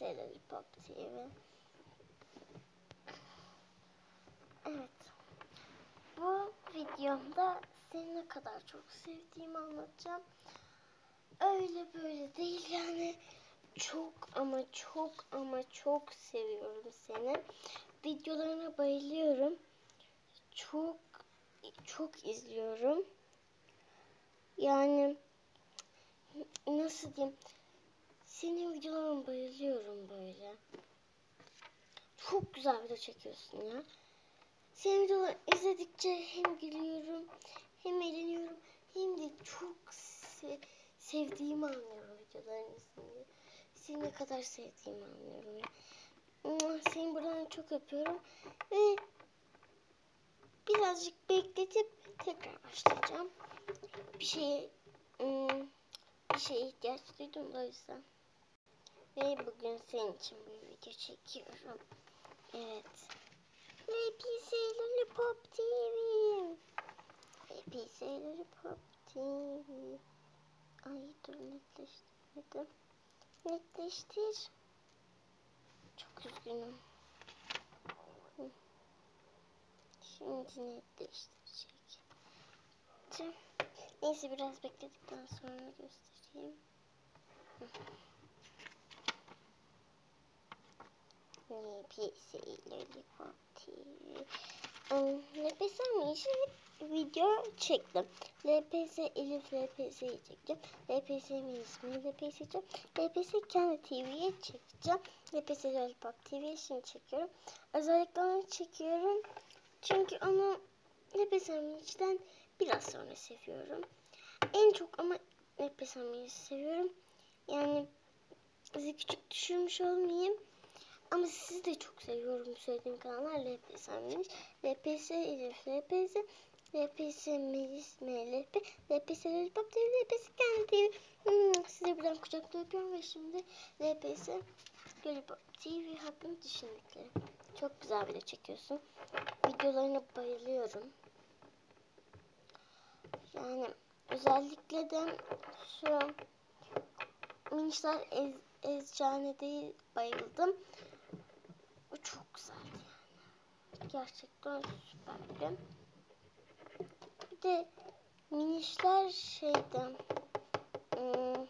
LPS Lollipop TV. Evet. Bu videomda seni ne kadar çok sevdiğimi anlatacağım. Öyle böyle değil yani. Çok ama çok ama çok seviyorum seni. Videolarına bayılıyorum. Çok çok izliyorum. Yani nasıl diyeyim? Senin videolarına bayılıyorum böyle. Çok güzel video çekiyorsun ya. Senin videoları izledikçe hem gülüyorum, hem eğleniyorum, hem de çok se sevdiğimi anlıyorum videolarını izleyince. Seni ne kadar sevdiğimi anlıyorum ya. Seni buradan çok öpüyorum ve birazcık bekletip tekrar başlayacağım. Bir şey bir şeye ihtiyaç duydum da o yüzden. Ve bugün senin için bir video çekiyorum. Evet. LPS Lollipop TV. LPS Lollipop TV. Ay dur netleştirmedim. Netleştir. Çok üzgünüm. Şimdi netleştirecek. Neyse biraz bekledikten sonra göstereyim. LPS Lollipop TV. Um, LPS mi işi video çektim. LPS Elif LPS'yi çekeceğim. LPS mi ismini LPS çekeceğim. LPS kendi TV'ye çekeceğim. LPS Lollipop TV'ye şimdi çekiyorum. Özellikle onu çekiyorum. Çünkü onu LPS içten biraz sonra seviyorum. En çok ama LPS seviyorum. Yani sizi küçük düşürmüş olmayayım. Ama sizi de çok seviyorum söylediğim kanallar LPS Melis, LPS Elif, LPS, LPS Melis, MLP, LPS Lollipop TV, LPS Kendi TV. Hmm, size buradan kucakta öpüyorum ve şimdi LPS Lollipop TV hakkında düşündüklerim. Çok güzel video çekiyorsun. Videolarına bayılıyorum. Yani özellikle de şu Minişler Ez, Ezcane'de bayıldım. Çok güzeldi. Gerçekten süperdi. Bir de minişler şeyden hmm,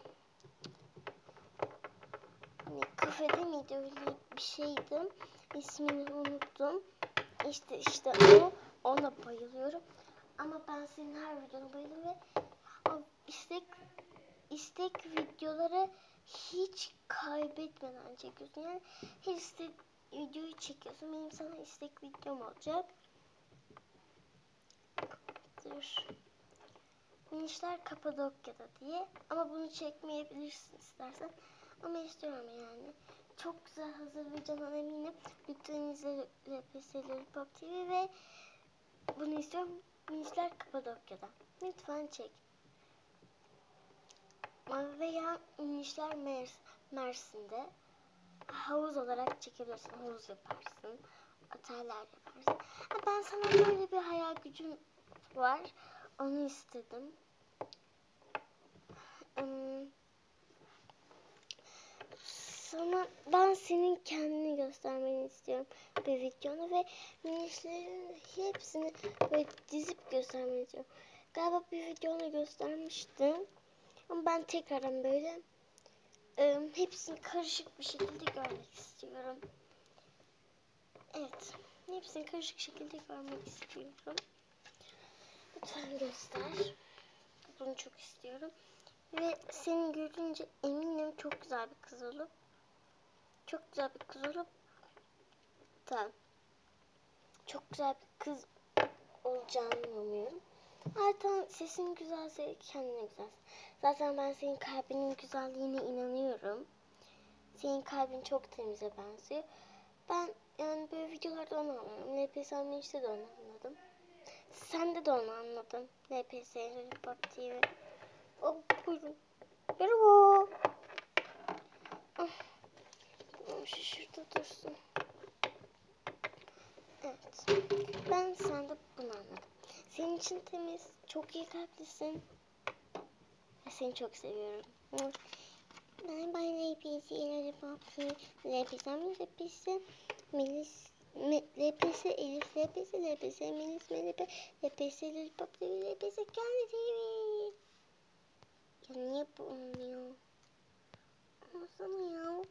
hani kafede miydi öyle bir şeydi. İsmini unuttum. İşte işte o. Ona bayılıyorum. Ama ben senin her videona bayılıyorum ve istek istek videoları hiç kaybetmeden çekiyorsun. Yani her istek videoyu çekiyorsun. Benim sana istek videom olacak. Dur. Minişler Kapadokya'da diye. Ama bunu çekmeyebilirsin istersen. Ama istiyorum yani. Çok güzel hazırlayacağına eminim. Lütfen izle LPS Lollipop TV ve bunu istiyorum. Minişler Kapadokya'da. Lütfen çek. Veya minişler Mers Mersin'de havuz olarak çekebilirsin. Havuz yaparsın. Oteller yaparsın. Ben sana böyle bir hayal gücüm var. Onu istedim. Um, sana ben senin kendini göstermeni istiyorum bir videonu ve minişlerin hepsini böyle dizip göstermeni istiyorum. Galiba bir videonu göstermiştim. Ama ben tekrardan böyle e, hepsini karışık bir şekilde görmek istiyorum. Evet. Hepsini karışık şekilde görmek istiyorum. Lütfen göster. Bunu çok istiyorum. Ve seni görünce eminim çok güzel bir kız olup çok güzel bir kız olup da çok güzel bir kız olacağını umuyorum. Zaten sesin güzelse kendine güzelsin. Zaten ben senin kalbinin güzelliğine inanıyorum. Senin kalbin çok temize benziyor. Ben yani böyle videolarda onu anladım. LPS işte de onu anladım. Sen de onu anladın. LPS Lollipop TV. Oh, buyurun. Merhaba. Ah. Şu şurada dursun. Evet. Ben sende bunu anladım. Senin için temiz, çok iyi kalplisin. Ve seni çok seviyorum. Bye bye LPC Lollipop TV. LPC LPC Melis Me- LPC Elif LPC LPC Melis Melipe LPC Lollipop TV LPC Kendi TV. Ya niye bu olmuyor? Olsana ya.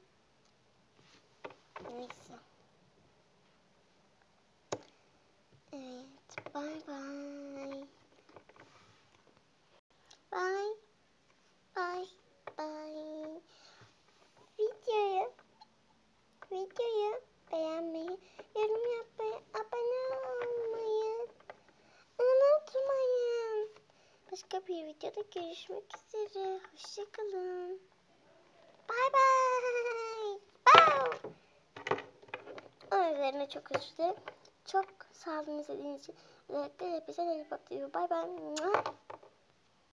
Neyse. Evet. Bye bye. Bye. Bye. Bye. Videoyu videoyu beğenmeyi, yorum yapmayı, abone olmayı unutmayın. Başka bir videoda görüşmek üzere. Hoşçakalın. Bye bye. Bye. Onun üzerine çok özür dilerim. Çok sağ olun izlediğiniz için. Özellikle hepinize de Bye bye.